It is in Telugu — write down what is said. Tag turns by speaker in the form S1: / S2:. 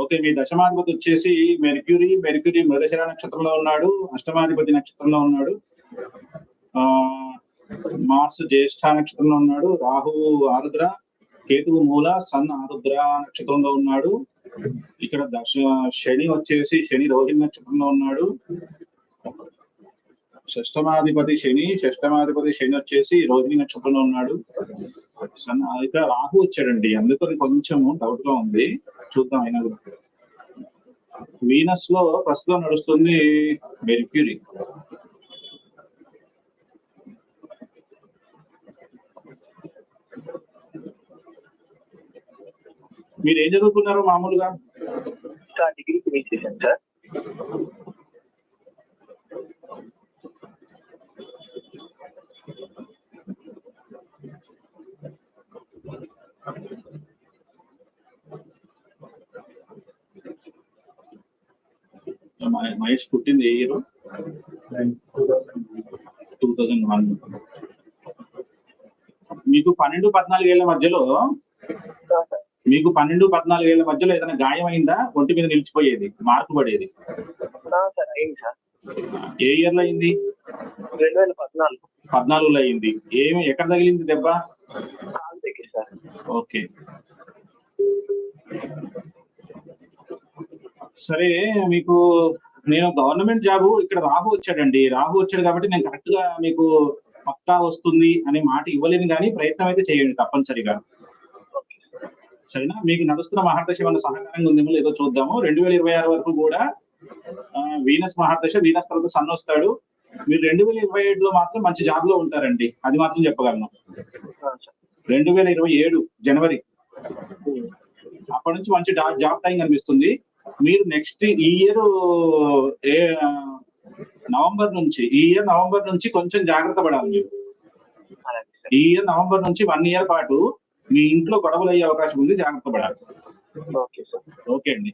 S1: ఓకే మీ దశమాధిపతి వచ్చేసి మెర్క్యూరీ. మెర్క్యూరీ మృగశిర నక్షత్రంలో ఉన్నాడు అష్టమాధిపతి నక్షత్రంలో ఉన్నాడు ఆ మార్స్ జ్యేష్ఠ నక్షత్రంలో ఉన్నాడు రాహువు ఆరుద్ర కేతువు మూల సన్ ఆరుద్ర నక్షత్రంలో ఉన్నాడు. ఇక్కడ దశ శని వచ్చేసి శని రోహిణి నక్షత్రంలో ఉన్నాడు. షష్టమాధిపతి శని షష్టమాధిపతి శని వచ్చేసి రోహిణి నక్షత్రంలో ఉన్నాడు. సన్ ఇక్కడ రాహు వచ్చాడండి. అందుకని కొంచెం డౌట్గా ఉంది. చూద్దాం అయినా కూడా. వీనస్లో ప్రస్తుతం నడుస్తుంది మెర్క్యూరీ మీరు ఏం చదువుకున్నారు మామూలుగా?
S2: డిగ్రీ ఫినిష్ చేశాను సార్
S1: మ- మహేష్ పుట్టింది ఏ ఇయర్? Two thousand one. మీకు పన్నెండు పద్నాలుగు ఏళ్ళ మధ్యలో మీకు పన్నెండు పద్నాలుగు ఏళ్ళ మధ్యలో ఏదైనా గాయం అయిందా ఒంటి మీద నిలిచిపోయేది మార్పు పడేది. ఏ ఇయర్లో అయింది?
S2: రెండు వేల పద్నాలుగు.
S1: పద్నాలుగులో అయింది. ఏమి ఎక్కడ తగిలింది దెబ్బ? ఓకే. సరే మీకు నేను గవర్నమెంట్ జాబ్ ఇక్కడ రాహు వచ్చాడండి. రాహు వచ్చాడు కాబట్టి నేను కరెక్ట్గా మీకు పక్కా వస్తుంది అనే మాట ఇవ్వలేను కానీ ప్రయత్నం అయితే చేయండి తప్పనిసరిగా. సరేనా? మీకు నడుస్తున్న మహాదశ ఏమైనా సహకారంగా ఉందేమో లేదో చూద్దాము. రెండు వేల ఇరవై ఆరు వరకు కూడా వీనస్ మహాదశ వీనస్ తర్వాత సన్ వస్తాడు. మీరు రెండు వేల ఇరవై ఏడులో మాత్రం మంచి జాబ్లో ఉంటారండి. అది మాత్రం చెప్పగలను. రెండు వేల ఇరవై ఏడు జనవరి. అప్పటి నుంచి మంచి జాబ్ టైం కనిపిస్తుంది. మీరు నెక్స్ట్ ఈ ఇయర్ ఏ నవంబర్ నుంచి ఈ ఇయర్ నవంబర్ నుంచి కొంచెం జాగ్రత్త పడాలి మీరు. ఈ ఇయర్ నవంబర్ నుంచి వన్ ఇయర్ పాటు మీ ఇంట్లో గొడవలు అయ్యే అవకాశం ఉంది జాగ్రత్త పడాలి. ఓకే అండి.